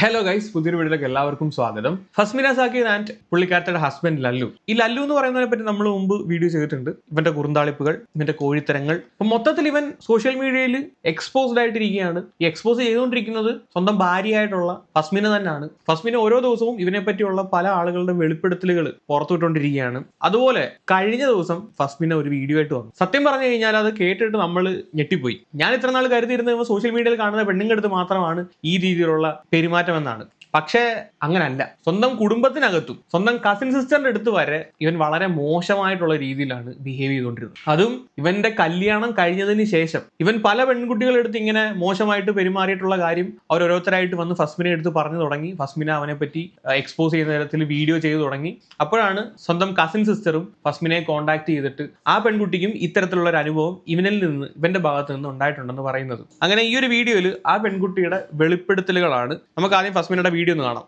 Hello guys പുതിയൊരു വീട്ടിലേക്ക് എല്ലാവർക്കും സ്വാഗതം. ഫസ്മിന സാക്കിർ ആൻഡ് പുള്ളിക്കാരത്തയുടെ ഹസ്ബൻഡ് ലല്ലു. ഈ ലല്ലു എന്ന് പറയുന്നതിനെ പറ്റി നമ്മൾ മുമ്പ് വീഡിയോ ചെയ്തിട്ടുണ്ട്. ഇവന്റെ കുറുന്താളിപ്പുകൾ ഇവന്റെ കോഴിത്തരങ്ങൾ. അപ്പൊ മൊത്തത്തിൽ ഇവൻ സോഷ്യൽ മീഡിയയിൽ എക്സ്പോസ്ഡ് ആയിട്ടിരിക്കുകയാണ്. ഈ എക്സ്പോസ് ചെയ്തുകൊണ്ടിരിക്കുന്നത് സ്വന്തം ഭാര്യയായിട്ടുള്ള ഫസ്മിന തന്നെയാണ്. ഫസ്മിന ഓരോ ദിവസവും ഇവനെ പറ്റിയുള്ള പല ആളുകളുടെ വെളിപ്പെടുത്തലുകൾ പുറത്തുവിട്ടുകൊണ്ടിരിക്കുകയാണ്. അതുപോലെ കഴിഞ്ഞ ദിവസം ഫസ്മിന ഒരു വീഡിയോ ആയിട്ട് വന്നു. സത്യം പറഞ്ഞു കഴിഞ്ഞാൽ അത് കേട്ടിട്ട് നമ്മൾ ഞെട്ടിപ്പോയി. ഞാൻ ഇത്ര നാൾ കരുതിയിരുന്നത് സോഷ്യൽ മീഡിയയിൽ കാണുന്ന പെണ്ണുങ്ങടുത്ത് മാത്രമാണ് ഈ രീതിയിലുള്ള പെരുമാറ്റം എന്നാണ് പക്ഷേ അങ്ങനല്ല. സ്വന്തം കുടുംബത്തിനകത്തും സ്വന്തം കസിൻ സിസ്റ്ററിന്റെ അടുത്ത് വരെ ഇവൻ വളരെ മോശമായിട്ടുള്ള രീതിയിലാണ് ബിഹേവ് ചെയ്തുകൊണ്ടിരുന്നത്. അതും ഇവന്റെ കല്യാണം കഴിഞ്ഞതിന് ശേഷം ഇവൻ പല പെൺകുട്ടികളുടെ അടുത്ത് ഇങ്ങനെ മോശമായിട്ട് പെരുമാറിയിട്ടുള്ള കാര്യം അവർ ഓരോരുത്തരായിട്ട് വന്ന് ഫസ്മിനെ എടുത്ത് പറഞ്ഞു തുടങ്ങി. ഫസ്മിന അവനെ പറ്റി എക്സ്പോസ് ചെയ്യുന്ന തരത്തിൽ വീഡിയോ ചെയ്തു തുടങ്ങി. അപ്പോഴാണ് സ്വന്തം കസിൻ സിസ്റ്ററും ഫസ്മിനെ കോണ്ടാക്ട് ചെയ്തിട്ട് ആ പെൺകുട്ടിക്കും ഇത്തരത്തിലുള്ള ഒരു അനുഭവം ഇവനിൽ നിന്ന് ഇവന്റെ ഭാഗത്ത് നിന്ന് ഉണ്ടായിട്ടുണ്ടെന്ന് പറയുന്നത്. അങ്ങനെ ഈ ഒരു വീഡിയോയിൽ ആ പെൺകുട്ടിയുടെ വെളിപ്പെടുത്തലുകളാണ് നമുക്ക് ആദ്യം ഫസ്മിനയുടെ വീഡിയോ ഒന്ന് കാണാം.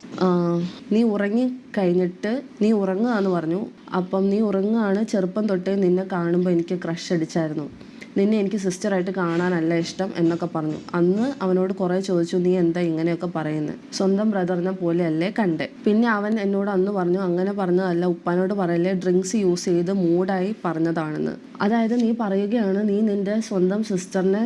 നീ ഉറങ്ങി കഴിഞ്ഞിട്ട് നീ ഉറങ്ങുകയെന്ന് പറഞ്ഞു. അപ്പം നീ ഉറങ്ങുകയാണ് ചെറുപ്പം തൊട്ടേ നിന്നെ കാണുമ്പോൾ എനിക്ക് ക്രഷ് അടിച്ചായിരുന്നു. നിന്നെ എനിക്ക് സിസ്റ്ററായിട്ട് കാണാനല്ല ഇഷ്ടം എന്നൊക്കെ പറഞ്ഞു. അന്ന് അവനോട് കുറേ ചോദിച്ചു നീ എന്താ ഇങ്ങനെയൊക്കെ പറയുന്നത് സ്വന്തം ബ്രദറിനെ പോലെയല്ലേ കണ്ടേ. പിന്നെ അവൻ എന്നോട് അന്ന് പറഞ്ഞു അങ്ങനെ പറഞ്ഞതല്ല ഉപ്പാനോട് പറയല്ലേ ഡ്രിങ്ക്സ് യൂസ് ചെയ്ത് മൂഡായി പറഞ്ഞതാണെന്ന്. അതായത് നീ പറയുകയാണ് നീ നിന്റെ സ്വന്തം സിസ്റ്ററിനെ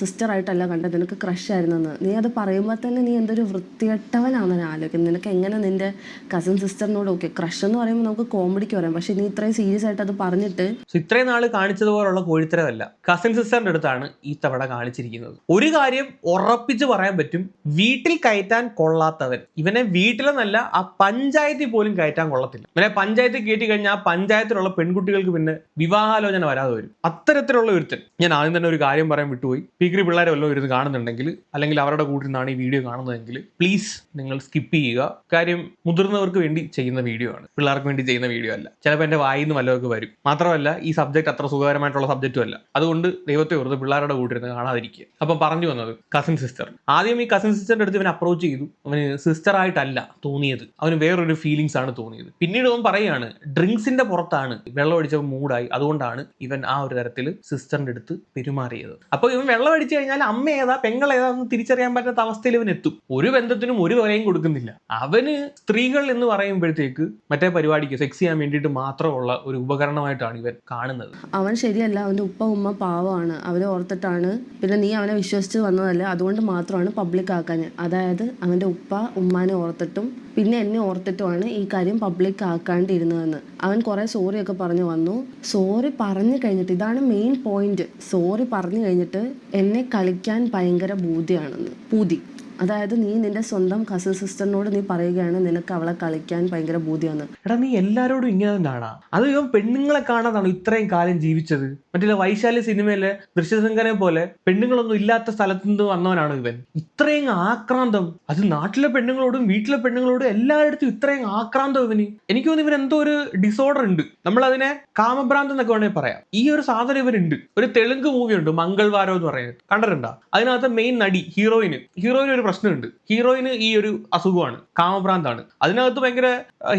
സിസ്റ്ററായിട്ടല്ല കണ്ടത് നിനക്ക് ക്രഷ് ആയിരുന്നെന്ന്. നീ അത് പറയുമ്പോൾ തന്നെ നീ എന്തൊരു വൃത്തികെട്ടവനാണെന്ന് ഞാൻ ആലോചിക്കുന്നത് നിനക്ക് എങ്ങനെ നിന്റെ കസിൻ സിസ്റ്ററിനോട് ഓക്കെ ക്രഷ് എന്ന് പറയുമ്പോൾ നമുക്ക് കോമഡിക്ക് പറയാം പക്ഷെ നീ ഇത്രയും സീരിയസ് ആയിട്ട് അത് പറഞ്ഞിട്ട് ഇത്രയും നാൾ കാണിച്ചതുപോലുള്ള കോഴിത്തരമല്ല കസിൻ സിസ്റ്ററിന്റെ അടുത്താണ് ഈ തവണ കാണിച്ചിരിക്കുന്നത്. ഒരു കാര്യം ഉറപ്പിച്ച് പറയാൻ പറ്റും വീട്ടിൽ കയറ്റാൻ കൊള്ളാത്തവൻ. ഇവനെ വീട്ടിലെന്നല്ല ആ പഞ്ചായത്തിൽ പോലും കയറ്റാൻ കൊള്ളത്തില്ല. ഇവനെ പഞ്ചായത്തിൽ കയറ്റി കഴിഞ്ഞാൽ പഞ്ചായത്തിലുള്ള പെൺകുട്ടികൾക്ക് പിന്നെ വിവാഹാലോചന വരാതെ വരും. അത്തരത്തിലുള്ള ഒരുത്തൻ. ഞാൻ ആദ്യം തന്നെ ഒരു കാര്യം പറയാൻ വിട്ടുപോയി. പിഗ്രി പിള്ളേരെ വല്ലതും ഇരുന്ന് കാണുന്നുണ്ടെങ്കിൽ അല്ലെങ്കിൽ അവരുടെ കൂട്ടിൽ നിന്നാണ് ഈ വീഡിയോ കാണുന്നതെങ്കിൽ പ്ലീസ് നിങ്ങൾ സ്കിപ്പ് ചെയ്യുക. കാര്യം മുതിർന്നവർക്ക് വേണ്ടി ചെയ്യുന്ന വീഡിയോ ആണ്. പിള്ളേർക്ക് വേണ്ടി ചെയ്യുന്ന വീഡിയോ അല്ല. ചിലപ്പോൾ എന്റെ വായിൽ നിന്ന് വല്ലതൊക്കെ വരും. മാത്രമല്ല ഈ സബ്ജക്ട് അത്ര സുഖകരമായിട്ടുള്ള സബ്ജക്റ്റും അല്ല. അതുകൊണ്ട് ദൈവത്തെ ഓർത്ത് പിള്ളേരുടെ കൂട്ടിരുന്ന് കാണാതിരിക്കുക. അപ്പം പറഞ്ഞു വന്നത് കസിൻ സിസ്റ്റർ ആദ്യം ഈ കസിൻ സിസ്റ്ററിന്റെ അടുത്ത് ഇവൻ അപ്രോച്ച് ചെയ്തു. അവന് സിസ്റ്റർ ആയിട്ടല്ല തോന്നിയത്. അവന് വേറൊരു ഫീലിങ്സ് ആണ് തോന്നിയത്. പിന്നീട് അവൻ പറയുകയാണ് ഡ്രിങ്ക്സിന്റെ പുറത്താണ് വെള്ളം അടിച്ചപ്പോൾ മൂടായി അതുകൊണ്ടാണ് ഇവൻ ആ ഒരു തരത്തിൽ സിസ്റ്ററിന്റെ അടുത്ത് പെരുമാറിയത്. അപ്പോൾ ഇവൻ വെള്ളം അടിച്ചു കഴിഞ്ഞാൽ അമ്മ ഏതാ പെങ്ങൾ ഏതാ എന്ന് തിരിച്ചറിയാൻ പറ്റാത്ത അവസ്ഥയിൽ ഇവൻ എത്തും. ഒരു ബന്ധത്തിനും ഒരു വിലയും കൊടുക്കുന്നില്ല. അവന് സ്ത്രീകൾ എന്ന് പറയുമ്പോഴത്തേക്ക് മറ്റേ പരിപാടിക്ക് സെക്സ് ചെയ്യാൻ വേണ്ടിയിട്ട് മാത്രമുള്ള ഒരു ഉപകരണമായിട്ടാണ് ഇവൻ കാണുന്നത്. അവൻ ശരിയല്ല അവൻ ഉപ്പ ഉമ്മ പാവമാണ്. അവരെ ഓർത്തിട്ടാണ്. പിന്നെ നീ അവനെ വിശ്വസിച്ച് വന്നതല്ല? അതുകൊണ്ട് മാത്രമാണ് പബ്ലിക് ആക്കാൻ. അതായത് അവന്റെ ഉപ്പ ഉമ്മാനെ ഓർത്തിട്ടും പിന്നെ എന്നെ ഓർത്തിട്ടുമാണ് ഈ കാര്യം പബ്ലിക് ആക്കാണ്ടിരുന്നതെന്ന്. അവൻ കുറേ സോറിയൊക്കെ പറഞ്ഞു വന്നു. സോറി പറഞ്ഞു കഴിഞ്ഞിട്ട് ഇതാണ് മെയിൻ പോയിന്റ് സോറി പറഞ്ഞു കഴിഞ്ഞിട്ട് എന്നെ കളിക്കാൻ ഭയങ്കര ബൂതിയാണെന്ന് പൂതി. അതായത് നീ നിന്റെ സ്വന്തം കസിൻ സിസ്റ്ററിനോട് നീ പറയുകയാണ് നിനക്ക് അവളെ കളിക്കാൻ ഭയങ്കര ബോധ്യമാണ് എടാ നീ എല്ലാരോടും ഇങ്ങനെ തന്നെയാണാ അത് ഇവൻ പെണ്ണുങ്ങളെ കാണാതാണോ ഇത്രയും കാലം ജീവിച്ചത്? മറ്റേ വൈശാലി സിനിമയിലെ ദൃശ്യസംഘനെ പോലെ പെണ്ണുങ്ങളൊന്നും ഇല്ലാത്ത സ്ഥലത്തുനിന്ന് വന്നവനാണ് ഇവൻ? ഇത്രയും ആക്രാന്തം. അത് നാട്ടിലെ പെണ്ണുങ്ങളോടും വീട്ടിലെ പെണ്ണുങ്ങളോടും എല്ലായിടത്തും ഇത്രയും ആക്രാന്തം ഇവന്. എനിക്ക് തോന്നുന്നു ഇവൻ എന്തോ ഒരു ഡിസോർഡർ ഉണ്ട്. നമ്മൾ അതിനെ കാമഭ്രാന്ത് എന്നൊക്കെ വേണമെങ്കിൽ പറയാം. ഈ ഒരു സാധനം ഇവരുണ്ട് ഒരു തെലുങ്ക് മൂവി ഉണ്ട് മംഗൾവാരം എന്ന് പറയുന്നത്. കണ്ടിട്ടുണ്ടോ? അതിനകത്ത് മെയിൻ നടി ഹീറോയിന് ഹീറോയിൻ ഒരു പ്രശ്നമുണ്ട്. ഹീറോയിന് ഈ ഒരു അസുഖമാണ് കാമഭ്രാന്താണ്. അതിനകത്ത് ഭയങ്കര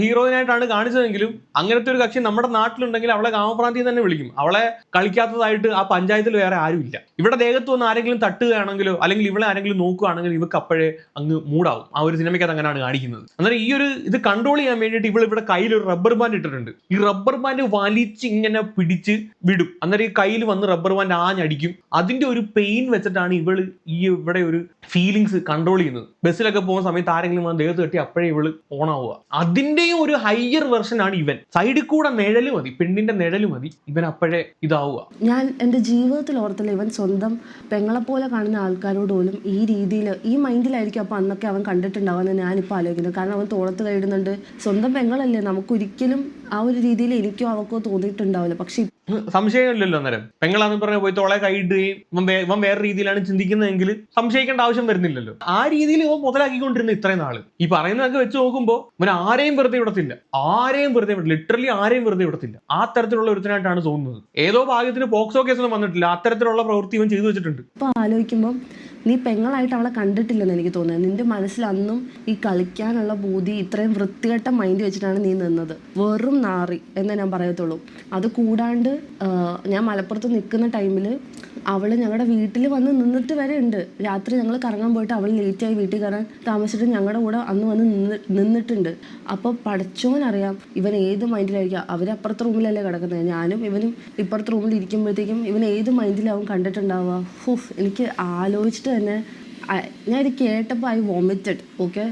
ഹീറോയിനായിട്ടാണ് കാണിച്ചതെങ്കിലും അങ്ങനത്തെ ഒരു കക്ഷി നമ്മുടെ നാട്ടിലുണ്ടെങ്കിൽ അവളെ കാമഭ്രാന്തി തന്നെ വിളിക്കും. അവളെ കളിക്കാത്തതായിട്ട് ആ പഞ്ചായത്തിൽ വേറെ ആരുമില്ല. ഇവിടെ ദേഹത്ത് വന്ന് ആരെങ്കിലും തട്ടുകയാണെങ്കിലോ അല്ലെങ്കിൽ ഇവളെ ആരെങ്കിലും നോക്കുകയാണെങ്കിൽ ഇവക്ക് അപ്പോഴേ അങ്ങ് മൂടാവും. ആ ഒരു സിനിമയ്ക്കകത്ത് അങ്ങനെയാണ് കാണിക്കുന്നത്. അന്നേരം ഈ ഒരു ഇത് കൺട്രോൾ ചെയ്യാൻ വേണ്ടിയിട്ട് ഇവൾ ഇവിടെ കയ്യിൽ ഒരു റബ്ബർ ബാൻഡ് ഇട്ടിട്ടുണ്ട്. ഈ റബ്ബർ ബാൻഡ് വലിച്ച് ഇങ്ങനെ പിടിച്ച് വിടും. അന്നേരം ഈ കയ്യിൽ വന്ന് റബ്ബർ ബാൻഡ് ആഞ്ഞടിക്കും. അതിന്റെ ഒരു പെയിൻ വെച്ചിട്ടാണ് ഇവൾ ഈ ഇവിടെ ഒരു ഫീലിങ്സ് കൺട്രോൾ ചെയ്യുന്നത്. ബസ്സിലൊക്കെ പോകുന്ന സമയത്ത് ആരെങ്കിലും വന്ന് ദേഹത്ത് കെട്ടി അപ്പോഴേ ഇവൾ ഓൺ ആവുക. അതിന്റെയും ഒരു ഹയർ വെർഷൻ ആണ് ഇവൻ. സൈഡിൽ കൂടെ നിഴൽ മതി പെണ്ണിന്റെ നിഴൽ മതി ഇവൻ അപ്പോഴേ ഇതാവുക. ഞാൻ എന്റെ ജീവിതത്തിൽ ഓർത്തില്ല ഇവൻ സ്വന്തം പെങ്ങളെ പോലെ കാണുന്ന ആൾക്കാരോട് പോലും ഈ രീതിയിൽ ഈ മൈൻഡിലായിരിക്കും അപ്പോൾ അന്നൊക്കെ അവൻ കണ്ടിട്ടുണ്ടാവുമെന്ന് ഞാനിപ്പോൾ ആലോചിക്കുന്നത് കാരണം അവൻ തോളത്ത് കൈയിടുന്നുണ്ട്. സ്വന്തം പെങ്ങളല്ലേ നമുക്കൊരിക്കലും ആ ഒരു രീതിയിൽ എനിക്കോ അവക്കോ തോന്നിയിട്ടുണ്ടാവില്ല. പക്ഷെ സംശയമില്ലല്ലോ അന്നേരം. പെങ്ങളാന്ന് പറഞ്ഞ പോയി തോളെ കൈയിടുകയും ഇവൻ വേറെ രീതിയിലാണ് ചിന്തിക്കുന്നതെങ്കിൽ സംശയിക്കേണ്ട ആവശ്യം വരുന്നില്ലല്ലോ. ആ രീതിയിൽ ഇവൻ മുതലാക്കിക്കൊണ്ടിരുന്ന ഇത്രയും നാൾ. ഈ പറയുന്നതൊക്കെ വെച്ച് നോക്കുമ്പോൾ ഇവൻ ആരെയും വെറുതെ വിടത്തില്ല. ആരെയും വെറുതെ ഇവിടെ ലിറ്ററലി ആരെയും വെറുതെ വിടത്തില്ല. ആ തരത്തിലുള്ള ഒരുത്തനായിട്ടാണ് തോന്നുന്നത്. ഏതോ ഭാഗ്യത്തിന് പോക്സോ കേസൊന്നും വന്നിട്ടില്ല. അത്തരത്തിലുള്ള പ്രവൃത്തി ഇവൻ ചെയ്തു വെച്ചിട്ടുണ്ട്. ഇപ്പൊ ആലോചിക്കുമ്പോൾ നീ പെങ്ങളായിട്ട് അവളെ കണ്ടിട്ടില്ലെന്ന് എനിക്ക് തോന്നുന്നത് നിന്റെ മനസ്സിൽ അന്നും ഈ കളിക്കാനുള്ള ബൂതി ഇത്രയും വൃത്തികെട്ട മൈൻഡ് വെച്ചിട്ടാണ് നീ നിന്നത്. വെറും നാറി എന്നേ ഞാൻ പറയത്തുള്ളൂ. അത് കൂടാണ്ട് ഞാൻ മലപ്പുറത്ത് നിൽക്കുന്ന ടൈമിൽ അവൾ ഞങ്ങളുടെ വീട്ടിൽ വന്ന് നിന്നിട്ട് വരെ ഉണ്ട് രാത്രി ഞങ്ങൾ കറങ്ങാൻ പോയിട്ട് അവൾ ലേറ്റായി വീട്ടിൽ കയറാൻ താമസിച്ചിട്ട് ഞങ്ങളുടെ കൂടെ അന്ന് വന്ന് നിന്ന് നിന്നിട്ടുണ്ട്. അപ്പോൾ പഠിച്ചോനറിയാം ഇവൻ ഏത് മൈൻഡിലായിരിക്കും അവരപ്പുറത്തെ റൂമിലല്ലേ കിടക്കുന്നത്. ഞാനും ഇവനും ഇപ്പുറത്തെ റൂമിൽ ഇരിക്കുമ്പോഴത്തേക്കും ഇവൻ ഏത് മൈൻഡിലാവും കണ്ടിട്ടുണ്ടാവുക. ഹുഫ് എനിക്ക് ആലോചിച്ചിട്ട് തന്നെ ഞാൻ ഇത് കേട്ടപ്പോൾ ഐ വോമിറ്റഡ് ഓക്കെ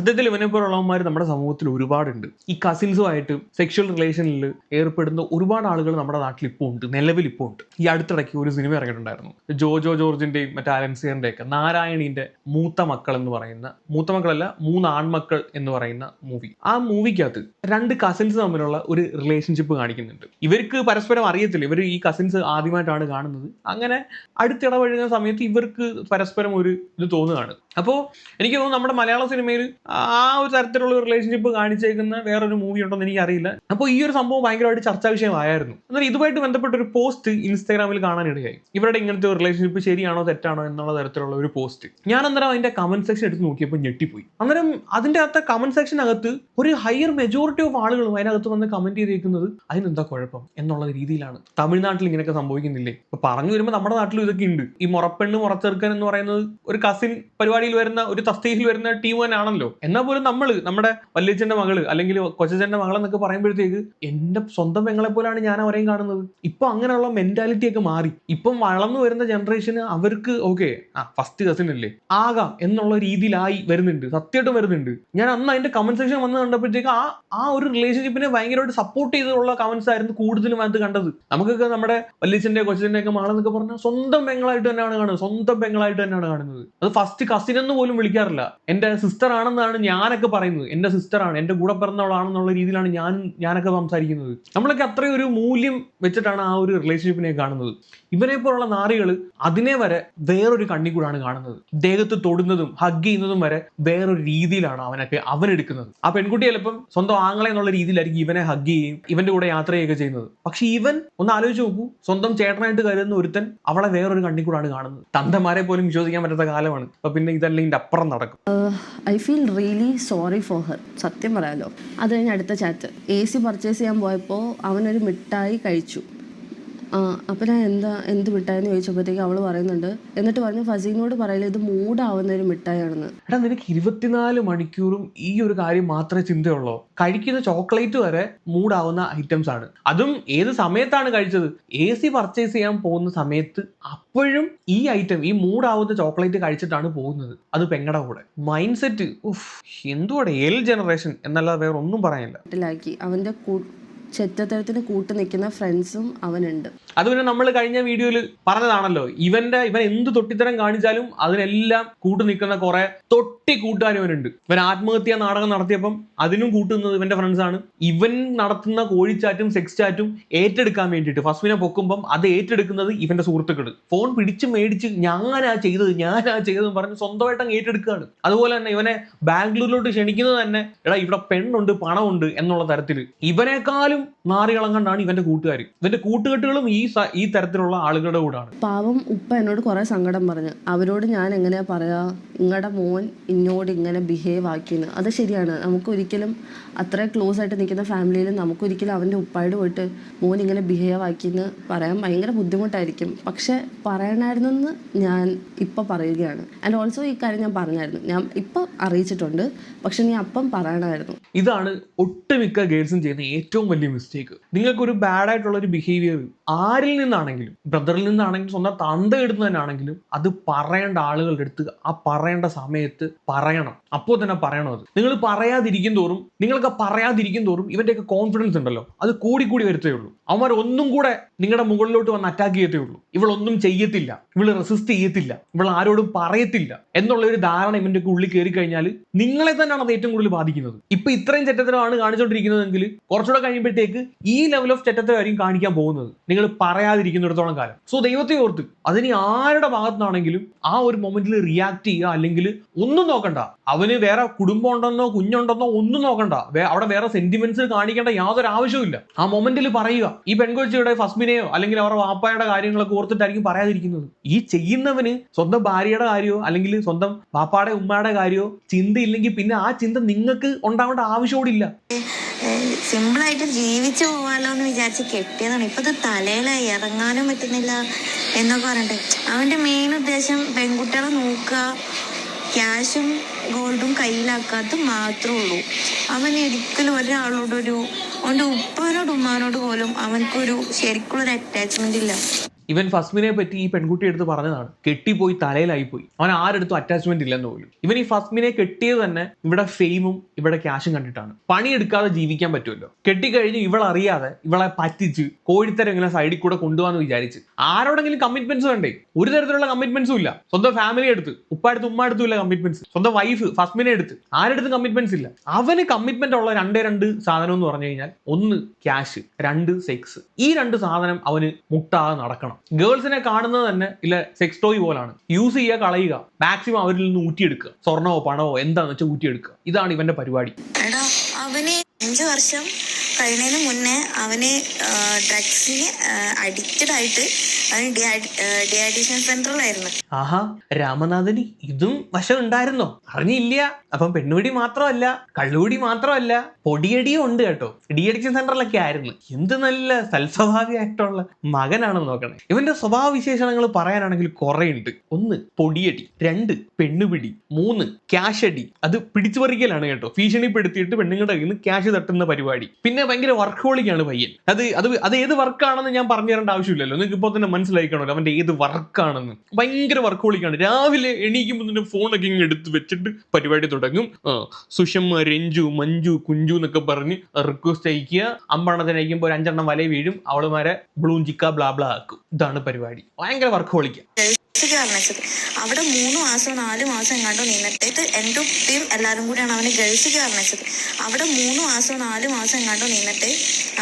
സത്യത്തിൽ ഇവനെ പോലുള്ളവന്മാർ നമ്മുടെ സമൂഹത്തിൽ ഒരുപാടുണ്ട്. ഈ കസിൻസുമായിട്ട് സെക്ഷൽ റിലേഷനിൽ ഏർപ്പെടുന്ന ഒരുപാട് ആളുകൾ നമ്മുടെ നാട്ടിൽ ഇപ്പോൾ ഉണ്ട് നിലവിൽ ഇപ്പോൾ ഉണ്ട്. ഈ അടുത്തിടയ്ക്ക് ഒരു സിനിമ ഇറങ്ങിയിട്ടുണ്ടായിരുന്നു. ജോജോ ജോർജിന്റെയും മറ്റേ അലൻസിയറിന്റെ ഒക്കെ നാരായണീന്റെ മൂത്ത മക്കൾ എന്ന് പറയുന്ന മൂത്ത മക്കളല്ല മൂന്ന് ആൺമക്കൾ എന്ന് പറയുന്ന മൂവി ആ മൂവിക്കകത്ത് രണ്ട് കസിൻസ് തമ്മിലുള്ള ഒരു റിലേഷൻഷിപ്പ് കാണിക്കുന്നുണ്ട്. ഇവർക്ക് പരസ്പരം അറിയത്തില്ല. ഇവർ ഈ കസിൻസ് ആദ്യമായിട്ടാണ് കാണുന്നത്. അങ്ങനെ അടുത്തിടപഴകുന്ന സമയത്ത് ഇവർക്ക് പരസ്പരം ഒരു ഇത് തോന്നുകയാണ്. അപ്പോൾ എനിക്ക് തോന്നുന്നു നമ്മുടെ മലയാള സിനിമയിൽ ആ ഒരു തരത്തിലുള്ള റിലേഷൻഷിപ്പ് കാണിച്ചേക്കുന്ന വേറൊരു മൂവി ഉണ്ടോ എന്ന് എനിക്കറിയില്ല. അപ്പോൾ ഈ ഒരു സംഭവം ഭയങ്കരമായിട്ട് ചർച്ചാ വിഷയമായിരുന്നു. എന്നാൽ ഇതുമായിട്ട് ബന്ധപ്പെട്ട ഒരു പോസ്റ്റ് ഇൻസ്റ്റാഗ്രാമിൽ കാണാനിടയായി ഇവരുടെ ഇങ്ങനത്തെ ഒരു റിലേഷൻഷിപ്പ് ശരിയാണോ തെറ്റാണോ എന്നുള്ള തരത്തിലുള്ള ഒരു പോസ്റ്റ് ഞാൻ അന്നേരം അതിന്റെ കമന്റ് സെക്ഷൻ എടുത്ത് നോക്കിയപ്പോൾ ഞെട്ടിപ്പോയി. അന്നേരം അതിന്റെ അകത്ത് കമന്റ് സെക്ഷനകത്ത് ഒരു ഹയർ മെജോറിറ്റി ഓഫ് ആളുകളും അതിനകത്ത് വന്ന് കമന്റ് ചെയ്തേക്കുന്നത് അതിനെന്താ കുഴപ്പം എന്നുള്ള രീതിയിലാണ്. തമിഴ്നാട്ടിൽ ഇങ്ങനെയൊക്കെ സംഭവിക്കുന്നില്ലേ? ഇപ്പൊ പറഞ്ഞു വരുമ്പോൾ നമ്മുടെ നാട്ടിലും ഇതൊക്കെ ഉണ്ട്. ഈ മുറപ്പെണ്ണ് മുറച്ചെറുക്കൻ എന്ന് പറയുന്നത് ഒരു കസിൻ പരിപാടിയിൽ വരുന്ന ഒരു തസ്തിയിൽ വരുന്ന ടീം തന്നെ ആണല്ലോ എന്നാൽ പോലും നമ്മൾ നമ്മുടെ വല്യച്ഛന്റെ മകൾ അല്ലെങ്കിൽ കൊച്ചച്ഛന്റെ മകൾ എന്നൊക്കെ പറയുമ്പോഴത്തേക്ക് എന്റെ സ്വന്തം പെങ്ങളെ പോലാണ് ഞാൻ അവരെയും കാണുന്നത്. ഇപ്പൊ അങ്ങനെയുള്ള മെന്റാലിറ്റി ഒക്കെ മാറി. ഇപ്പം വളർന്നു വരുന്ന ജനറേഷന് അവർക്ക് ഓക്കെ ആ ഫസ്റ്റ് കസിൻ അല്ലേ? ആകാം എന്നുള്ള രീതിയിലായി വരുന്നുണ്ട്. സത്യമായിട്ടും വരുന്നുണ്ട്. ഞാൻ അന്ന് അതിന്റെ കമന്റ് സെക്ഷൻ വന്ന് കണ്ടപ്പോഴത്തേക്ക് ആ ആ ഒരു റിലേഷൻഷിപ്പിനെ ഭയങ്കരമായിട്ട് സപ്പോർട്ട് ചെയ്തുള്ള കമന്റ്സ് ആയിരുന്നു കൂടുതലും അത് കണ്ടത്. നമുക്കൊക്കെ നമ്മുടെ വല്യച്ഛന്റെ കൊച്ചച്ഛന്റെ ഒക്കെ മകളെന്നൊക്കെ പറഞ്ഞാൽ സ്വന്തം പെങ്ങളായിട്ട് തന്നെയാണ് കാണുന്നത്. സ്വന്തം പെങ്ങളായിട്ട് തന്നെയാണ് കാണുന്നത്. അത് ഫസ്റ്റ് കസിൻ എന്ന് പോലും വിളിക്കാറില്ല. എന്റെ സിസ്റ്റർ ആണെന്നാണ് ഞാനൊക്കെ പറയുന്നത്. എന്റെ സിസ്റ്റർ ആണ് എന്റെ കൂടെ പിറന്നവളാണെന്നുള്ള രീതിയിലാണ് ഞാൻ ഞാനൊക്കെ സംസാരിക്കുന്നത്. നമ്മളൊക്കെ അത്രയും ഒരു മൂല്യം വെച്ചിട്ടാണ് ആ ഒരു റിലേഷൻഷിപ്പിനെ കാണുന്നത്. ഇവരെ പോലുള്ള നാറികൾ അതിനെ വരെ വേറൊരു കണ്ണി കൂടാണ് കാണുന്നത്. ദേഹത്ത് തൊടുന്നതും ഹഗ് ചെയ്യുന്നതും വരെ വേറൊരു രീതിയിലാണ് അവനൊക്കെ അവനെടുക്കുന്നത്. ആ പെൺകുട്ടി ചിലപ്പം സ്വന്തം ആങ്ങളെ എന്നുള്ള രീതിയിലായിരിക്കും ഇവനെ ഹഗ് ചെയ്യും ഇവന്റെ കൂടെ യാത്ര ചെയ്യുകയൊക്കെ ചെയ്യുന്നത്. പക്ഷെ ഇവൻ ഒന്ന് ആലോചിച്ച് നോക്കൂ സ്വന്തം ചേട്ടനായിട്ട് കരുതുന്ന ഒരുത്തൻ അവളെ വേറൊരു കണ്ണി കൂടാണ് കാണുന്നത്. തന്തമാരെ പോലും വിശ്വസിക്കാൻ പറ്റാത്ത കാലമാണ്. അപ്പൊ പിന്നെ ഇതെല്ലാം ഇതിന്റെ അപ്പുറം നടക്കും. I feel really sorry for her സത്യം പറയാലോ. അത് കഴിഞ്ഞ് അടുത്ത ചാറ്റ് എ സി പർച്ചേസ് ചെയ്യാൻ പോയപ്പോൾ അവനൊരു മിഠായി കഴിച്ചു. അപ്പം ഞാൻ എന്താ എന്ത് മിഠായി എന്ന് ചോദിച്ചപ്പോഴത്തേക്ക് അവൾ പറയുന്നുണ്ട്. എന്നിട്ട് പറഞ്ഞു ഫസീനോട് പറയില്ല ഇത് മൂടാവുന്ന ഒരു മിഠായിയാണെന്ന്. എടാ നിനക്ക് ഇരുപത്തിനാല് മണിക്കൂറും ഈ ഒരു കാര്യം മാത്രമേ ചിന്തയുള്ളൂ. കഴിക്കുന്ന ചോക്ലേറ്റ് വരെ മൂടാവുന്ന ഐറ്റംസ് ആണ്. അതും ഏത് സമയത്താണ് കഴിച്ചത്? എ സി പർച്ചേസ് ചെയ്യാൻ പോകുന്ന സമയത്ത് അപ്പോഴും ഈ ഐറ്റം ഈ മൂടാവുന്ന ചോക്ലേറ്റ് കഴിച്ചിട്ടാണ് പോകുന്നത്. അത് പെങ്ങടെ കൂടെ. മൈൻഡ് സെറ്റ് ഉഫ് എന്തുവാടെ എൽ ജനറേഷൻ എന്നല്ലാതെ വേറെ ഒന്നും പറയാനില്ല അവന്റെ ചെറ്റത്തരത്തിന് കൂട്ടു നിൽക്കുന്ന ഫ്രണ്ട്സും അവനുണ്ട്. അത് പിന്നെ നമ്മൾ കഴിഞ്ഞ വീഡിയോയിൽ പറഞ്ഞതാണല്ലോ. ഇവന്റെ ഇവൻ എന്ത് തൊട്ടിത്തരം കാണിച്ചാലും അതിനെല്ലാം കൂട്ടു നിൽക്കുന്ന കുറെ തൊട്ടി കൂട്ടുകാരവനുണ്ട് ഇവൻ ആത്മഹത്യാ നാടകം നടത്തിയപ്പം അതിനും കൂട്ടുന്നത് ഇവന്റെ ഫ്രണ്ട്സ് ആണ്. ഇവൻ നടത്തുന്ന കോഴിച്ചാറ്റും സെക്സ് ചാറ്റും ഏറ്റെടുക്കാൻ വേണ്ടിയിട്ട് ഫസ്മിനെ പൊക്കുമ്പം അത് ഏറ്റെടുക്കുന്നത് ഇവന്റെ സുഹൃത്തുക്കൾ ഫോൺ പിടിച്ച് മേടിച്ച് ഞാനാ ചെയ്തത് ഞാനാ ചെയ്തതെന്ന് പറഞ്ഞ് സ്വന്തമായിട്ട് അങ്ങ് ഏറ്റെടുക്കുകയാണ്. അതുപോലെ തന്നെ ഇവനെ ബാംഗ്ലൂരിലോട്ട് ക്ഷണിക്കുന്നത് തന്നെ എടാ ഇവിടെ പെണ്ണുണ്ട് പണമുണ്ട് എന്നുള്ള തരത്തിൽ ഇവനേക്കാളും നാറികളം കണ്ടാണ് ഇവന്റെ കൂട്ടുകാർ ഇവന്റെ കൂട്ടുകെട്ടുകളും ഈ ഈ തരത്തിലുള്ള ആളുകളുടെ കൂടാണ്. പാവം ഉപ്പ എന്നോട് കുറെ സങ്കടം പറഞ്ഞു. അവരോട് ഞാൻ എങ്ങനെയാ പറയാ? നിങ്ങളുടെ മോൻ ഇന്നോട് ഇങ്ങനെ ബിഹേവ് ആക്കിയെന്ന് അത് ശരിയാണ്. നമുക്ക് ഒരിക്കലും അത്ര ക്ലോസ് ആയിട്ട് നിൽക്കുന്ന ഫാമിലിയിൽ നമുക്കൊരിക്കലും അവന്റെ ഉപ്പായോട് പോയിട്ട് മോൻ ഇങ്ങനെ ബിഹേവ് ആക്കിയെന്ന് പറയാൻ ഭയങ്കര ബുദ്ധിമുട്ടായിരിക്കും. പക്ഷെ പറയണമായിരുന്നെന്ന് ഞാൻ ഇപ്പം പറയുകയാണ്. ആൻഡ് ഓൾസോ ഈ കാര്യം ഞാൻ പറഞ്ഞായിരുന്നു. ഞാൻ ഇപ്പം അറിയിച്ചിട്ടുണ്ട്. പക്ഷെ നീ അപ്പം പറയണമായിരുന്നു ഇതാണ് ഒട്ടുമിക്ക ഗേൾസും ചെയ്യുന്ന ഏറ്റവും വലിയ മിസ്റ്റേക്ക് നിങ്ങൾക്കൊരു ബാഡ് ആയിട്ടുള്ള ഒരു ബിഹേവിയർ ആരിൽ നിന്നാണെങ്കിലും ബ്രദറിൽ നിന്നാണെങ്കിലും സ്വന്തം തന്ത എടുത്ത് തന്നെയാണെങ്കിലും അത് പറയേണ്ട ആളുകളുടെ അടുത്ത് ആ പറയേണ്ട സമയത്ത് പറയണം. അപ്പോൾ തന്നെ പറയണം അത്. നിങ്ങൾ പറയാതിരിക്കും തോറും നിങ്ങൾക്ക് പറയാതിരിക്കും തോറും ഇവന്റെയൊക്കെ കോൺഫിഡൻസ് ഉണ്ടല്ലോ അത് കൂടി കൂടി വരത്തേ ഉള്ളൂ. അവന്മാർ ഒന്നും കൂടെ നിങ്ങളുടെ മുകളിലോട്ട് വന്ന് അറ്റാക്ക് ചെയ്യത്തേ ഉള്ളൂ. ഇവളൊന്നും ചെയ്യത്തില്ല. ഇവൾ റെസിസ്റ്റ് ചെയ്യത്തില്ല. ഇവൾ ആരോടും പറയത്തില്ല. എന്നുള്ള ഒരു ധാരണ ഇവന്റെ ഉള്ളിൽ കയറി കഴിഞ്ഞാൽ നിങ്ങളെ തന്നെയാണ് അത് ഏറ്റവും കൂടുതൽ ബാധിക്കുന്നത്. ഇപ്പൊ ഇത്രയും ചെറ്റത്തരമാണ് കാണിച്ചുകൊണ്ടിരിക്കുന്നതെങ്കിൽ കുറച്ചുകൂടെ കഴിയുമ്പോഴത്തേക്ക് ഈ ലെവൽ ഓഫ് ചെറ്റത്തരമായിരിക്കും കാണിക്കാൻ പോകുന്നത്. നിങ്ങൾ പറയാതിരിക്കുന്നിടത്തോളം കാലം. സോ ദൈവത്തെ ഓർത്ത് അതിന് ആരുടെ ഭാഗത്തുനിന്നാണെങ്കിലും ആ ഒരു മൊമെന്റിൽ റിയാക്ട് ചെയ്യുക അല്ലെങ്കിൽ ഒന്നും നോക്കണ്ട. അവന് വേറെ കുടുംബം ഉണ്ടെന്നോ കുഞ്ഞുണ്ടെന്നോ ഒന്നും നോക്കണ്ട. അവിടെ വേറെ സെന്റിമെന്റ്സ് കാണിക്കേണ്ട യാതൊരു ആവശ്യവുമില്ല ആ മൊമെന്റിൽ പറയുക. ഈ പെൺകൊച്ചിയുടെ ഫസ്മിനെയോ അല്ലെങ്കിൽ അവരുടെ വാപ്പായുടെ കാര്യങ്ങളൊക്കെ ഓർത്തിട്ടായിരിക്കും പറയാതിരിക്കുന്നത്. ഈ ചെയ്യുന്നവന് സ്വന്തം ഭാര്യയുടെ കാര്യമോ അല്ലെങ്കിൽ സ്വന്തം വാപ്പാടെ ഉമ്മയുടെ കാര്യമോ ചിന്തയില്ലെങ്കിൽ പിന്നെ ആ ചിന്ത നിങ്ങൾക്ക് ഉണ്ടാവേണ്ട ആവശ്യമോടില്ല സിമ്പിളായിട്ട് ജീവിച്ചു പോവാലോ എന്ന് വിചാരിച്ച് കെട്ടിയതാണ്. ഇപ്പൊ ഇത് തലയില ഇറങ്ങാനും പറ്റുന്നില്ല എന്നൊക്കെ പറഞ്ഞിട്ട്. അവന്റെ മെയിൻ ഉദ്ദേശം പെൺകുട്ടികളെ നോക്കുക ക്യാഷും ഗോൾഡും കയ്യിലാക്കാത്ത മാത്രമേ ഉള്ളൂ. അവൻ ഒരിക്കലും ഒരാളോടൊരു അവന്റെ ഉപ്പാനോട് ഉമ്മാനോട് പോലും അവനക്കൊരു ശരിക്കുള്ളൊരു അറ്റാച്ച്മെന്റ് ഇല്ല. ഇവൻ ഫസ്മിനെ പറ്റി ഈ പെൺകുട്ടി എടുത്ത് പറഞ്ഞതാണ്. കെട്ടിപ്പോയി തലയിലായി പോയി അവൻ ആരെടുത്തും അറ്റാച്ച്മെന്റ് ഇല്ലെന്ന് പോലും. ഇവൻ ഈ ഫസ്മിനെ കെട്ടിയത് തന്നെ ഇവിടെ ഫെയിമും ഇവിടെ ക്യാഷും കണ്ടിട്ടാണ്. പണിയെടുക്കാതെ ജീവിക്കാൻ പറ്റുമല്ലോ. കെട്ടിക്കഴിഞ്ഞ് ഇവളറിയാതെ ഇവളെ പറ്റിച്ച് കോഴിത്തരം ഇങ്ങനെ സൈഡിൽ കൂടെ കൊണ്ടുപോകാന്ന് വിചാരിച്ച് ആരോടെങ്കിലും കമ്മിറ്റ്മെന്റ്സ് വേണ്ടേ? ഒരു തരത്തിലുള്ള കമ്മിറ്റ്മെന്റ്സും ഇല്ല. സ്വന്തം ഫാമിലി എടുത്ത്. ഉപ്പ എടുത്ത് ഉമ്മ എടുത്തും ഇല്ല കമ്മിറ്റ്മെന്റ്സ് സ്വന്തം വൈഫ് ഫസ്മിനെ എടുത്ത്. ആരെടുത്തും കമ്മിറ്റ്മെന്റ്സ് ഇല്ല. അവന് കമ്മിറ്റ്മെന്റ് ഉള്ള രണ്ടേ രണ്ട് സാധനം എന്ന് പറഞ്ഞു കഴിഞ്ഞാൽ ഒന്ന് ക്യാഷ് രണ്ട് സെക്സ് ഈ രണ്ട് സാധനം അവന് മുട്ടാതെ നടക്കണം. ഗേൾസിനെ കാണുന്നത് തന്നെ ഇല്ല സെക്സ് ടോയ് പോലാണ്. യൂസ് ചെയ്യുക കളയുക. മാക്സിമം അവരിൽ നിന്ന് ഊറ്റിയെടുക്കുക. സ്വർണമോ പണമോ എന്താണെന്ന് വെച്ചാൽ ഊറ്റിയെടുക്കുക. ഇതാണ് ഇവന്റെ പരിപാടി. അവന് അഞ്ച് വർഷം കഴിഞ്ഞതിന് മുന്നേ അവന് ഡ്രഗ്സിന് അഡിക്റ്റഡ് ആയിട്ട് അവന് ഡിയാഡിഷൻ സെന്ററിലായിരുന്നു ആഹാ രാമനാഥന് ഇതും വശം ഉണ്ടായിരുന്നോ? അറിഞ്ഞില്ല. അപ്പം പെണ്ണുപിടി മാത്രമല്ല കള്ളുപിടി മാത്രമല്ല പൊടിയടിയും ഉണ്ട് കേട്ടോ. ഡി അഡിക്ഷൻ സെന്ററിലൊക്കെ ആയിരുന്നു. എന്ത് നല്ല സൽസ്വഭാവിയായിട്ടുള്ള മകനാണെന്ന് നോക്കണേ. ഇവന്റെ സ്വഭാവ വിശേഷണങ്ങൾ പറയാനാണെങ്കിൽ കുറെ ഉണ്ട് ഒന്ന് പൊടിയടി. രണ്ട് പെണ്ണുപിടി. മൂന്ന് ക്യാഷ് അടി അത് പിടിച്ചുപറിക്കലാണ് കേട്ടോ. ഭീഷണിപ്പെടുത്തിയിട്ട് പെണ്ണുങ്ങളുടെ കയ്യിൽ നിന്ന് ക്യാഷ് തട്ടുന്ന പരിപാടി. പിന്നെ ഭയങ്കര വർക്കോളിക്കാണ് പയ്യൻ. അത് അത് അത് ഏത് വർക്കാണെന്ന് ഞാൻ പറഞ്ഞു തരേണ്ട ആവശ്യമില്ലല്ലോ. നിങ്ങൾക്ക് ഇപ്പോൾ തന്നെ മനസ്സിലായിക്കണല്ലോ അവന്റെ ഏത് വർക്കാണെന്ന്. ഭയങ്കര വർക്കോളിക്കാണ് രാവിലെ എണീക്കുമ്പോൾ തന്നെ ഫോണൊക്കെ ഇങ്ങനെ എടുത്ത് വെച്ചിട്ട് പരിപാടി തുടങ്ങും. സുഷമ്മ രഞ്ജു മഞ്ജു കുഞ്ചു എന്നൊക്കെ പറഞ്ഞ് റിക്വസ്റ്റ് അയക്കുക അമ്പെണ്ണത്തിന് അയക്കുമ്പോൾ ഒരു അഞ്ചെണ്ണം വല വീഴും. അവളുമാരെ ബ്ലൂഞ്ചിക്ക ബ്ലാബ്ലാ ബ്ലാ ബ്ലാ ആക്കും. ഇതാണ് പരിപാടി. ഭയങ്കര വർക്കോളിക്ക കാരണച്ചത് അവിടെ മൂന്ന് മാസം നാല് മാസം എങ്ങാണ്ടോ നിന്നിട്ട് ഇത് എന്റെ ഉപ്പയും എല്ലാവരും കൂടിയാണ് അവനെ ഗൾഫിൽ അവിടെ മൂന്ന് മാസം നാല് മാസം എങ്ങാണ്ടോ നിന്നിട്ട്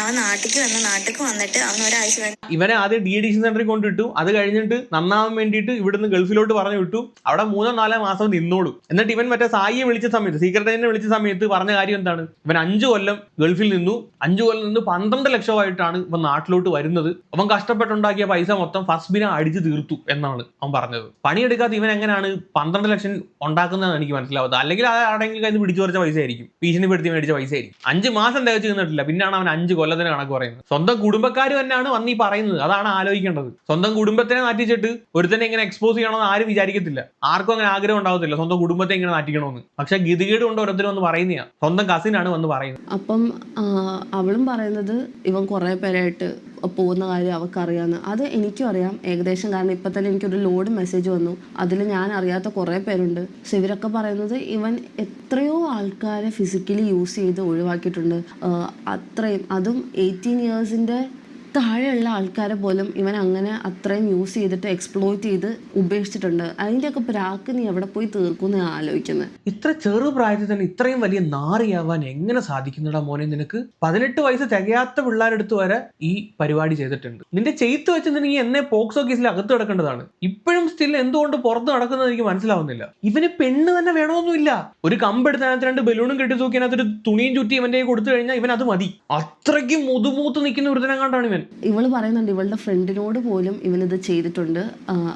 അവൻ നാട്ടിക്ക് വന്ന് നാട്ടിക്ക് വന്നിട്ട് അവൻ ഒരാഴ്ച ഇവനെ ആദ്യം ഡി അഡിക്ഷൻ സെന്ററിൽ കൊണ്ടിട്ടു അത് കഴിഞ്ഞിട്ട് നന്നാവാൻ വേണ്ടിയിട്ട് ഇവിടുന്ന് ഗൾഫിലോട്ട് പറഞ്ഞു വിട്ടു. അവിടെ മൂന്നോ നാലോ മാസം നിന്നോളൂ. എന്നിട്ട് ഇവൻ മറ്റേ സായിയെ വിളിച്ച സമയത്ത് സീക്രട്ട് ഏജന്റിനെ വിളിച്ച സമയത്ത് പറഞ്ഞ കാര്യം എന്താണ്? ഇവൻ അഞ്ചു കൊല്ലം ഗൾഫിൽ നിന്നു. അഞ്ചു കൊല്ലം നിന്ന് പന്ത്രണ്ട് ലക്ഷമായിട്ടാണ് ഇവൻ നാട്ടിലോട്ട് വരുന്നത്. അവൻ കഷ്ടപ്പെട്ടുണ്ടാക്കിയ പൈസ മൊത്തം ഫസ്ബിനെ അടിച്ചു തീർത്തു എന്നാണ്. അവൻ പറഞ്ഞത്. പണിയെടുക്കാത്ത ഇവൻ എങ്ങനെയാണ് പന്ത്രണ്ട് ലക്ഷം ഉണ്ടാക്കുന്നതെന്ന് എനിക്ക് മനസ്സിലാവുന്നത് അല്ലെങ്കിൽ അത് കയ്യിൽ പിടിച്ചു പറിച്ച പൈസ ആയിരിക്കും. ഭീഷണിപ്പെടുത്തി മേടിച്ച പൈസ ആയിരിക്കും. അഞ്ച് മാസം തികച്ചു നിന്നിട്ടില്ല. പിന്നാണ് അവൻ അഞ്ച് കൊല്ലത്തിന് കണക്ക് പറയുന്നത്. സ്വന്തം കുടുംബക്കാർ തന്നെയാണ് വന്ന് പറയുന്നത്. അതാണ് ആലോചിക്കേണ്ടത്. സ്വന്തം കുടുംബത്തിനെ നാറ്റിച്ചിട്ട് ഒരുത്തനെ ഇങ്ങനെ എക്സ്പോസ് ചെയ്യണമെന്ന് ആരും വിചാരിക്കത്തില്ല. ആർക്കും അങ്ങനെ ആഗ്രഹം ഉണ്ടാവത്തില്ല. സ്വന്തം കുടുംബത്തെ ഇങ്ങനെ നാറ്റിക്കണമെന്ന്. പക്ഷെ ഗതികേട് കൊണ്ട് ഓരോരുത്തരും വന്ന് പറയുന്നതാ സ്വന്തം കസിനാണ് വന്ന് പറയുന്നത്. അപ്പം അവളും പറയുന്നത് ഇവൻ കുറെ പേരായിട്ട് പോകുന്ന കാര്യം അവൾക്കറിയാമെന്ന് അത് എനിക്കും അറിയാം. ഏകദേശം കാരണം ഇപ്പം തന്നെ എനിക്കൊരു ലോഡ് മെസ്സേജ് വന്നു. അതിൽ ഞാൻ അറിയാത്ത കുറേ പേരുണ്ട്. സോ ഇവരൊക്കെ പറയുന്നത് ഇവൻ എത്രയോ ആൾക്കാരെ ഫിസിക്കലി യൂസ് ചെയ്ത് ഒഴിവാക്കിയിട്ടുണ്ട്. അത്രയും. അതും എയ്റ്റീൻ ഇയേഴ്സിന്റെ താഴെയുള്ള ആൾക്കാരെ പോലും ഇവൻ അങ്ങനെ അത്രയും യൂസ് ചെയ്തിട്ട് എക്സ്പ്ലോയിറ്റ് ചെയ്ത് ഉപേക്ഷിച്ചിട്ടുണ്ട്. അതിന്റെയൊക്കെ പ്രാക്ക് നീ എവിടെ പോയി തീർക്കും ഞാൻ ആലോചിക്കുന്നത് ഇത്ര ചെറു പ്രായത്തിൽ തന്നെ ഇത്രയും വലിയ നാറിയാവാൻ എങ്ങനെ സാധിക്കുന്നുടാ മോനെ നിനക്ക്? പതിനെട്ട് വയസ്സ് തികയാത്ത പിള്ളേരെടുത്ത് വരെ ഈ പരിപാടി ചെയ്തിട്ടുണ്ട്. നിന്റെ ചെയ്ത്ത് വെച്ച് നീ എന്നെ പോക്സോ കേസിൽ അകത്ത് കിടക്കേണ്ടതാണ്. ഇപ്പോഴും സ്റ്റിൽ എന്തുകൊണ്ട് പുറത്ത് നടക്കുന്നത് എനിക്ക് മനസ്സിലാവുന്നില്ല. ഇവന് പെണ്ണ് തന്നെ വേണമെന്നില്ല. ഒരു കമ്പെടുത്ത് അതിനകത്ത് രണ്ട് ബലൂണും കെട്ടി തൂക്കി അതിനകത്ത് ഒരു തുണിയും ചുറ്റി ഇവന്റെ കൊടുത്തു കഴിഞ്ഞാൽ ഇവൻ അത് മതി. അത്രയ്ക്ക് മുതുമൂത്ത് നിൽക്കുന്ന ഒരുത്തനം കണ്ടാണ് ഇവൻ. ഇവൾ പറയുന്നുണ്ട് ഇവളുടെ ഫ്രണ്ടിനോട് പോലും ഇവൻ ഇത് ചെയ്തിട്ടുണ്ട്.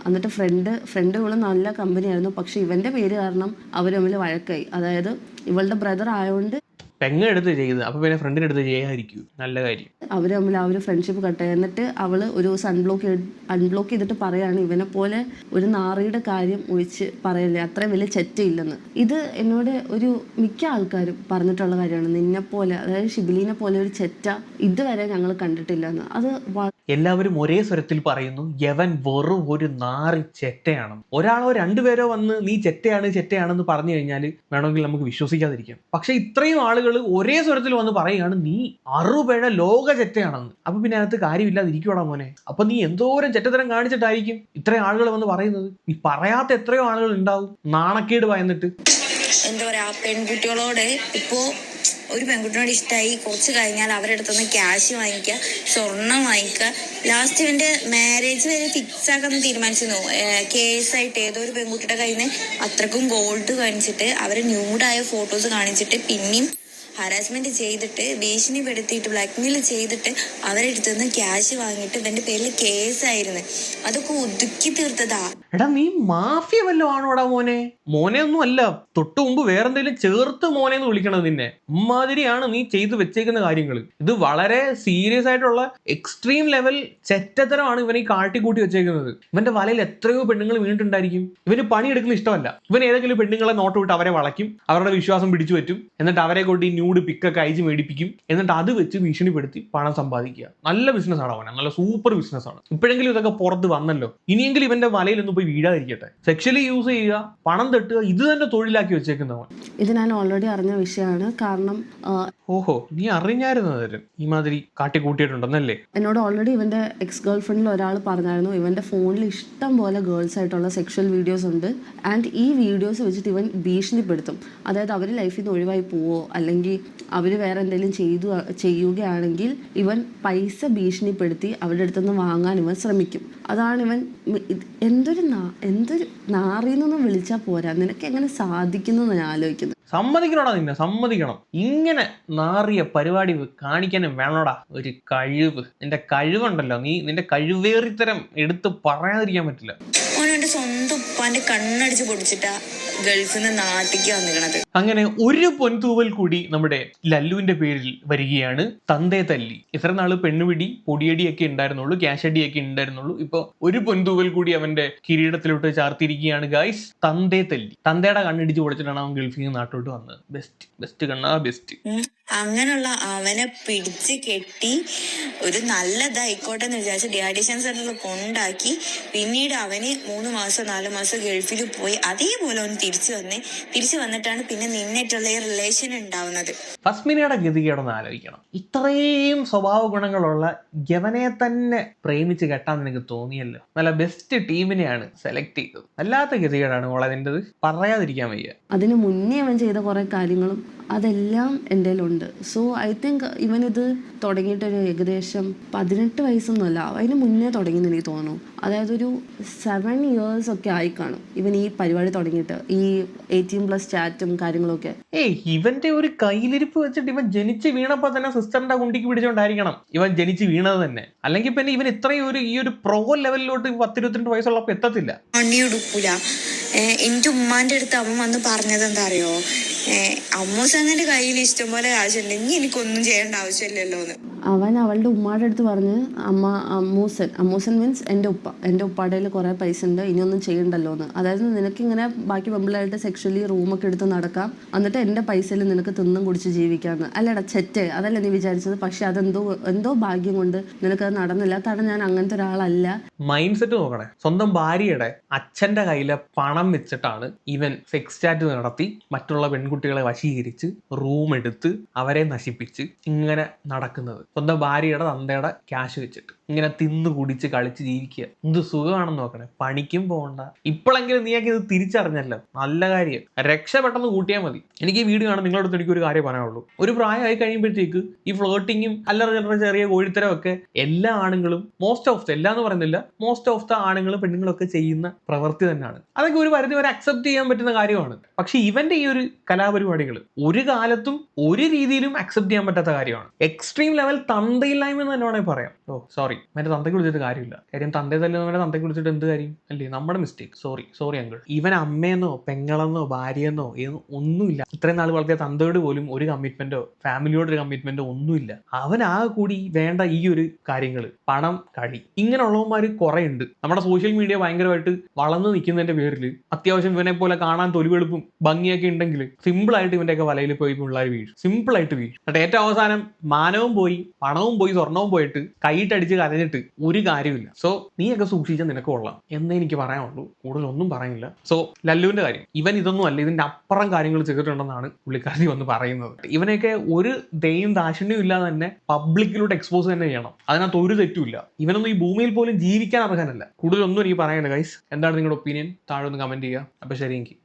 എന്നിട്ട് ഫ്രണ്ട് ഫ്രണ്ട് ഇവൾ നല്ല കമ്പനിയായിരുന്നു പക്ഷെ ഇവന്റെ പേര് കാരണം അവർ വഴക്കായി. അതായത് ഇവളുടെ ബ്രദർ ആയതുകൊണ്ട് പെങ്ങ എടുത്ത് ചെയ്ത് അപ്പൊ പിന്നെ ഫ്രണ്ടിന് എടുത്ത് ചെയ്യാതിരിക്കും. നല്ല കാര്യം. അവർ തമ്മിൽ ആ ഒരു ഫ്രണ്ട്ഷിപ്പ് കട്ട് എന്നിട്ട് അവൾ ഒരു ദിവസം അൺബ്ലോക്ക് അൺബ്ലോക്ക് ചെയ്തിട്ട് പറയാണ് ഇവനെ പോലെ ഒരു നാറിയുടെ കാര്യം ഒഴിച്ച് പറയല്ലേ? അത്ര വലിയ ചെറ്റയില്ലെന്ന് ഇത് എന്നോട് ഒരു മിക്ക ആൾക്കാരും പറഞ്ഞിട്ടുള്ള കാര്യമാണ്. നിന്നെ പോലെ അതായത് ഷിബിലിനെ പോലെ ഒരു ചെറ്റ ഇതുവരെ ഞങ്ങൾ കണ്ടിട്ടില്ലെന്ന്. അത് എല്ലാവരും ഒരേ സ്വരത്തിൽ പറയുന്നു യവൻ വെറും ഒരു നാറി ചെറ്റയാണ് ഒരാളോ രണ്ടുപേരോ വന്ന് നീ ചെറ്റയാണ് ചെറ്റയാണെന്ന് പറഞ്ഞു കഴിഞ്ഞാൽ വേണമെങ്കിൽ നമുക്ക് വിശ്വസിക്കാതിരിക്കാം. പക്ഷെ ഇത്രയും ആളുകൾ ഒരേ സ്വരത്തിൽ വന്ന് പറയുകയാണ് നീ അറുപഴ ലോക ചെറ്റയാണെന്ന് അപ്പൊ പിന്നെ അതിനകത്ത് കാര്യമില്ലാതിരിക്കുവാടാ മോനെ. അപ്പൊ നീ എന്തോരം ചെറ്റത്തരം കാണിച്ചിട്ടായിരിക്കും ഇത്രയും ആളുകൾ വന്ന് പറയുന്നത്? നീ പറയാത്ത എത്രയോ ആളുകൾ ഉണ്ടാവും. നാണക്കേട് ഭയന്നിട്ട് എന്താ പറയാ പെൺകുട്ടികളോട് ഇപ്പോ ഒരു പെൺകുട്ടിയോട് ഇഷ്ടമായി കുറച്ച് കഴിഞ്ഞാൽ അവരുടെ അടുത്തുനിന്ന് ക്യാഷ് വാങ്ങിക്കുക സ്വർണം വാങ്ങിക്കുക. ലാസ്റ്റ് ഇവന്റെ മാരേജ് വരെ ഫിക്സ് ആക്കാൻ തീരുമാനിച്ചിരുന്നു. കേസായിട്ട് ഏതോ ഒരു പെൺകുട്ടിയുടെ കയ്യിൽ നിന്ന് അത്രക്കും ഗോൾഡ് കാണിച്ചിട്ട് അവരെ ന്യൂഡായ ഫോട്ടോസ് കാണിച്ചിട്ട് പിന്നെയും ഹറാസ്മെന്റ് ചെയ്തിട്ട് ഭീഷണിപ്പെടുത്തിയിട്ട് ബ്ലാക്ക്മെയിൽ ചെയ്തിട്ട് അവരെടുത്തുനിന്ന് ക്യാഷ് വാങ്ങിയിട്ട് ഇവന്റെ പേരിൽ കേസായിരുന്നു അതൊക്കെ ഒതുക്കി തീർത്തതാ. എടാ നീ മാഫിയ വല്ലോ ആണോടാ മോനെ? മോനെ ഒന്നും അല്ല തൊട്ടു മുമ്പ് വേറെന്തെങ്കിലും ചേർത്ത് മോനെ എന്ന് വിളിക്കണത് നിന്നെ. അമ്മാതിരിയാണ് നീ ചെയ്തു വെച്ചേക്കുന്ന കാര്യങ്ങൾ ഇത് വളരെ സീരിയസ് ആയിട്ടുള്ള എക്സ്ട്രീം ലെവൽ ചെറ്റത്തരമാണ് ഇവനെ ഈ കാട്ടിക്കൂട്ടി വെച്ചേക്കുന്നത്. ഇവന്റെ വലയിൽ എത്രയോ പെണ്ണുങ്ങൾ വീണിട്ടുണ്ടായിരിക്കും. ഇവന് പണിയെടുക്കുന്ന ഇഷ്ടമല്ല. ഇവൻ ഏതെങ്കിലും പെണ്ണുങ്ങളെ നോട്ട് വിട്ട് അവരെ വളയ്ക്കും അവരുടെ വിശ്വാസം പിടിച്ചു പറ്റും. എന്നിട്ട് അവരെ കൊണ്ട് ഈ ന്യൂഡ് പിക്കൊക്കെ അയച്ച് മേടിപ്പിക്കും. എന്നിട്ട് അത് വെച്ച് ഭീഷണിപ്പെടുത്തി പണം സമ്പാദിക്കുക. നല്ല ബിസിനസ് ആണ് അവനെ നല്ല സൂപ്പർ ബിസിനസ് ആണ്. ഇപ്പോഴെങ്കിലും ഇതൊക്കെ പുറത്ത് വന്നല്ലോ. ഇനിയെങ്കിലും ഇവന്റെ വലയിൽ ഒന്ന് പോയി വീഴാതിരിക്കട്ടെ. സെക്ഷലി യൂസ് ചെയ്യുക പണം തട്ടുക ഇത് തന്നെ തൊഴിലാക്കി വെച്ചേക്കുന്നവൻ. ഇത് ഞാൻ ഓൾറെഡി അറിഞ്ഞ വിഷയമാണ്. കാരണം ഓഹോ നീ അറിഞ്ഞായിരുന്നു ഈ മാതിരി കാട്ടിക്കൂട്ടിയിട്ടുണ്ടെന്നല്ലേ? എന്നോട് ഓൾറെഡി ഇവന്റെ എക്സ് ഗേൾ ഫ്രണ്ടിൽ ഒരാൾ പറഞ്ഞായിരുന്നു. ഇവന്റെ ഫോണിൽ ഇഷ്ടം പോലെ ഗേൾസ് ആയിട്ടുള്ള സെക്ഷൽ വീഡിയോസ് ഉണ്ട്. ആൻഡ് ഈ വീഡിയോസ് വെച്ചിട്ട് ഇവൻ ഭീഷണിപ്പെടുത്തും. അതായത് അവർ ലൈഫിൽ നിന്ന് ഒഴിവായി പോവോ അല്ലെങ്കിൽ അവർ വേറെ എന്തെങ്കിലും ചെയ്തു ചെയ്യുകയാണെങ്കിൽ ഇവൻ പൈസ ഭീഷണിപ്പെടുത്തി അവരുടെ അടുത്തുനിന്ന് വാങ്ങാൻ ഇവൻ ശ്രമിക്കും. അതാണ് ഇവൻ എന്തൊരു നാ എന്തൊരു നാറിന്നൊന്നും വിളിച്ചാൽ പോരാ? നിനക്ക് എങ്ങനെ സാധിക്കുന്നു എന്ന് ഞാൻ ആലോചിക്കുന്നു സമ്മതിക്കണോടാ നിന്നെ? സമ്മതിക്കണം. ഇങ്ങനെ നാറിയ പരിപാടി കാണിക്കാനും വേണോടാ? ഒരു കഴിവ്. നിന്റെ കഴിവുണ്ടല്ലോ. നീ നിന്റെ കഴിവേറിത്തരം എടുത്ത് പറയാതിരിക്കാൻ പറ്റില്ല. സ്വന്തം ഉപ്പാന്റെ കണ്ണടിച്ച് പൊടിച്ചിട്ടാ ഗൾഫിൽ നിന്ന് നാട്ടിക്ക് വന്നിക്കണത് അങ്ങനെ ഒരു പൊൻതൂവൽ കൂടി നമ്മുടെ ലല്ലുവിന്റെ പേരിൽ വരികയാണ് തന്തേ തല്ലി. ഇത്ര നാൾ പെണ്ണുപിടി പൊടിയടിയൊക്കെ ഉണ്ടായിരുന്നുള്ളൂ ക്യാഷ് അടിയൊക്കെ ഉണ്ടായിരുന്നുള്ളൂ. ഇപ്പൊ ഒരു പൊൻതൂവൽ കൂടി അവന്റെ കിരീടത്തിലോട്ട് ചാർത്തിരിക്കുകയാണ് ഗായ്സ് തന്തേ തല്ലി. തന്തയുടെ കണ്ണടിച്ച് പൊടിച്ചിട്ടാണ് അവൻ ഗൾഫിൽ നിന്ന് നാട്ടിലോട്ട് വന്നത്. ബെസ്റ്റ് ബെസ്റ്റ് കണ്ണാ ബെസ്റ്റ് അങ്ങനെയുള്ള അവനെ പിടിച്ച് കെട്ടി ഒരു നല്ലതായിക്കോട്ടെ എന്ന് വിചാരിച്ച് ഡിയാഡിഷൻ സെന്ററിൽ കൊണ്ടാക്കി പിന്നീട് അവന് മൂന്ന് മാസം നാല് മാസം ഗൾഫിൽ പോയി. അതേപോലെ അവൻ തിരിച്ചു വന്നേ. തിരിച്ചു വന്നിട്ടാണ് പിന്നെ നിന്നിട്ടുള്ള ഈ റിലേഷൻ ഉണ്ടാവുന്നത്. ഫസ്മിനയുടെ ഗതികേടൊന്ന് ആലോചിക്കണം. ഇത്രയും സ്വഭാവ ഗുണങ്ങളുള്ള യവനെ തന്നെ പ്രേമിച്ച് കെട്ടാൻ നിനക്ക് തോന്നിയല്ലോ? നല്ല ബെസ്റ്റ് ടീമിനെയാണ് സെലക്ട് ചെയ്തത്. അല്ലാത്ത ഗതികേടാണ് മോളതിന്റെത് പറയാതിരിക്കാൻ വയ്യ. അതിന് മുന്നേ അവൻ ചെയ്ത കുറെ കാര്യങ്ങളും അതെല്ലാം എന്റെ ഉണ്ട് സോ ഐ തിങ്ക് ഇവൻ ഇവനിത് തുടങ്ങിയിട്ടൊരു ഏകദേശം പതിനെട്ട് വയസ്സൊന്നുമല്ല അതിന് മുന്നേ തുടങ്ങിയെന്ന് എനിക്ക് തോന്നുന്നു. അതായത് ഒരു സെവൻ ഇയേഴ്സ് ഒക്കെ ആയി കാണും ഇവൻ ഈ പരിപാടി തുടങ്ങിയിട്ട് ഈ എയ്റ്റീൻ പ്ലസ് ചാറ്റും കാര്യങ്ങളൊക്കെ. ഏയ് ഇവന്റെ ഒരു കയ്യിലിരിപ്പ് വെച്ചിട്ട് ഇവൻ ജനിച്ച് വീണപ്പോ തന്നെ സിസ്റ്ററിന്റെ കുണ്ടിക്ക് പിടിച്ചോണ്ടായിരിക്കണം. ഇവൻ ജനിച്ച് വീണത് തന്നെ. അല്ലെങ്കിൽ പിന്നെ ഇവൻ ഇത്രയും ഒരു ഈ ഒരു പ്രോ ലെവലിലോട്ട് പത്തിരുപത്തിരണ്ട് വയസ്സുള്ളപ്പോ എത്തത്തില്ല. എന്റെ ഉമ്മാന്റെ അടുത്ത് അവൻ വന്ന് പറഞ്ഞത് എന്താ അറിയോ ഏഹ് അമ്മൂസങ്ങന്റെ കയ്യിൽ ഇഷ്ടംപോലെ കാശുണ്ട്. ഇനി എനിക്കൊന്നും ചെയ്യേണ്ട ആവശ്യമില്ലല്ലോ എന്ന്. അവൻ അവളുടെ ഉമ്മയുടെ അടുത്ത് പറഞ്ഞ് അമ്മ അമ്മൂസൻ അമ്മൂസൻ മീൻസ് എന്റെ ഉപ്പ എന്റെ ഉപ്പാടെ കയ്യിൽ കുറേ പൈസ ഉണ്ട് ഇനിയൊന്നും ചെയ്യണ്ടല്ലോ എന്ന്. അതായത് നിനക്കിങ്ങനെ ബാക്കി പെമ്പിളായിട്ട് സെക്ഷലി റൂമൊക്കെ എടുത്ത് നടക്കാം. എന്നിട്ട് എന്റെ പൈസയിൽ നിനക്ക് തിന്നും കുടിച്ച് ജീവിക്കാമെന്ന് അല്ലടാ ചെറ്റ്. അതല്ല നീ വിചാരിച്ചത്? പക്ഷെ അതെന്തോ എന്തോ ഭാഗ്യം കൊണ്ട് നിനക്കത് നടന്നില്ല. കാരണം ഞാൻ അങ്ങനത്തെ ഒരാളല്ല. മൈൻഡ് സെറ്റ് നോക്കണേ. സ്വന്തം ഭാര്യയുടെ അച്ഛന്റെ കയ്യിലെ പണം വെച്ചിട്ടാണ് ഇവൻ സെക്സ് ചാറ്റ് നടത്തി മറ്റുള്ള പെൺകുട്ടികളെ വശീകരിച്ച് റൂം എടുത്ത് അവരെ നശിപ്പിച്ച് ഇങ്ങനെ നടക്കുന്നത്. സ്വന്തം ഭാര്യയുടെ തന്തയുടെ ക്യാഷ് വെച്ചിട്ട്. ഇങ്ങനെ തിന്നു കുടിച്ച് കളിച്ച് ജീവിക്കുക. എന്ത് സുഖമാണെന്ന് നോക്കണേ. പണിക്കും പോകണ്ട. ഇപ്പോഴെങ്കിലും നീയൊക്കെ ഇത് തിരിച്ചറിഞ്ഞല്ലോ. നല്ല കാര്യം. രക്ഷ പെട്ടെന്ന് കൂട്ടിയാൽ മതി. എനിക്ക് ഈ വീഡിയോ കാണാൻ നിങ്ങളുടെ അടുത്ത് എനിക്ക് ഒരു കാര്യം പറയാനുള്ളൂ. ഒരു പ്രായമായി കഴിയുമ്പോഴത്തേക്ക് ഈ ഫ്ലോട്ടിങ്ങും അല്ലറ ചെറിയ കോഴിത്തരമൊക്കെ എല്ലാ ആണുങ്ങളും മോസ്റ്റ് ഓഫ് ദ എല്ലാ എന്ന് പറയുന്നില്ല മോസ്റ്റ് ഓഫ് ദ ആണുങ്ങളും പെണ്ണുങ്ങളും ഒക്കെ ചെയ്യുന്ന പ്രവൃത്തി തന്നെയാണ്. അതൊക്കെ ഒരു പരിധി വരെ അക്സെപ്റ്റ് ചെയ്യാൻ പറ്റുന്ന കാര്യമാണ്. പക്ഷെ ഇവന്റെ ഈ ഒരു കലാപരിപാടികൾ ഒരു കാലത്തും ഒരു രീതിയിലും അക്സെപ്റ്റ് ചെയ്യാൻ പറ്റാത്ത കാര്യമാണ്. എക്സ്ട്രീം ലെവൽ തന്തയില്ലായ്മ എന്ന് തന്നെ വേണമെങ്കിൽ പറയാം. ഓ സോറി മറ്റേ തന്തയ്ക്ക് വിളിച്ചിട്ട് കാര്യമില്ല. കാര്യം തന്റെ തല്ലുന്നവരെ തന്തയ്ക്ക് വിളിച്ചിട്ട് എന്ത് കാര്യം? അല്ലേ? നമ്മുടെ മിസ്റ്റേക്ക് സോറി സോറി അങ്കിൾ ഇവൻ അമ്മയെന്നോ പെങ്ങളെന്നോ ഭാര്യയെന്നോ ഒന്നുമില്ല. ഇത്രയും നാൾ വളർത്തിയ തന്തയോട് പോലും ഒരു കമ്മിറ്റ്മെന്റോ ഫാമിലിയോട് ഒരു കമ്മിറ്റ്മെന്റോ ഒന്നുമില്ല. അവൻ ആ കൂടി വേണ്ട ഈ ഒരു കാര്യങ്ങൾ പണം കളി ഇങ്ങനെയുള്ളവന്മാർ കുറെ ഉണ്ട് നമ്മുടെ സോഷ്യൽ മീഡിയ ഭയങ്കരമായിട്ട് വളർന്നു നിൽക്കുന്നതിന്റെ പേരിൽ അത്യാവശ്യം ഇവനെ പോലെ കാണാൻ തൊലിവെളുപ്പും ഭംഗിയൊക്കെ ഉണ്ടെങ്കിൽ സിമ്പിൾ ആയിട്ട് ഇവന്റെയൊക്കെ വലയിൽ പോയി പിള്ളേർ വീഴും. സിമ്പിൾ ആയിട്ട് വീഴും. ഏറ്റവും അവസാനം മാനവും പോയി പണവും പോയി സ്വർണവും പോയിട്ട് കൈയിട്ടടിച്ച് കരഞ്ഞിട്ട് ഒരു കാര്യമില്ല സോ നീയൊക്കെ സൂക്ഷിച്ചാൽ നിനക്ക് കൊള്ളാം. എന്നേ എനിക്ക് പറയാനുള്ളൂ. കൂടുതൽ ഒന്നും പറയുന്നില്ല. സോ ലല്ലുവിന്റെ കാര്യം. ഇവൻ ഇതൊന്നും അല്ല. ഇതിന്റെ അപ്പുറം കാര്യങ്ങൾ ചെയ്തിട്ടുണ്ടെന്നാണ് പുള്ളിക്കാരി വന്ന് പറയുന്നത്. ഇവനെയൊക്കെ ഒരു ദയും ദാക്ഷിണ്യവും ഇല്ലാതെ തന്നെ പബ്ലിക്കിലോട്ട് എക്സ്പോസ് തന്നെ ചെയ്യണം. അതിനകത്ത് ഒരു തെറ്റുമില്ല. ഇവനൊന്നും ഈ ഭൂമിയിൽ പോലും ജീവിക്കാൻ അർഹനല്ല. കൂടുതലൊന്നും എനിക്ക് പറയാനില്ല ഗൈസ് എന്താണ് നിങ്ങളുടെ ഒപ്പീനിയൻ താഴെ ഒന്ന് കമന്റ് ചെയ്യുക. അപ്പൊ ശരി എനിക്ക്